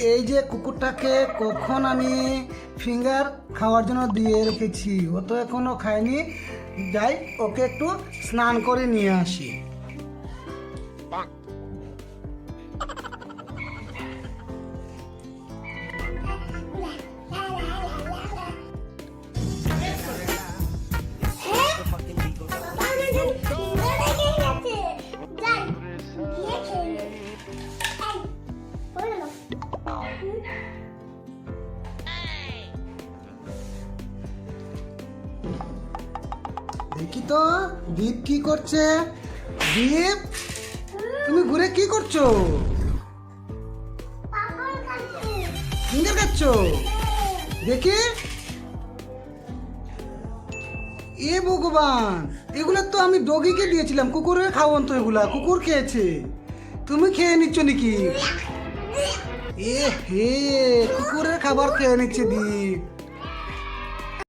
এই যে কুকুরটাকে কখন আমি ফিঙ্গার খাওয়ার জন্য দিয়ে রেখেছি, ও তো এখনও খায়নি। যাই, ওকে একটু স্নান করে নিয়ে আসি। দেখি তো দীপ কি করছে? দীপ তুমি ঘুরে কি করছ? ফিঙ্গার খাচ্ছ? দেখি। এ ভগবান এগুলো তো আমি ডগিকে দিয়েছিলাম কুকুরের খাওয়ান তো এগুলা কুকুর খেয়েছে। তুমি খেয়ে নিচ্ছ নাকি? এ হে কুকুরের খাবার খেয়ে নিচ্ছে দীপ।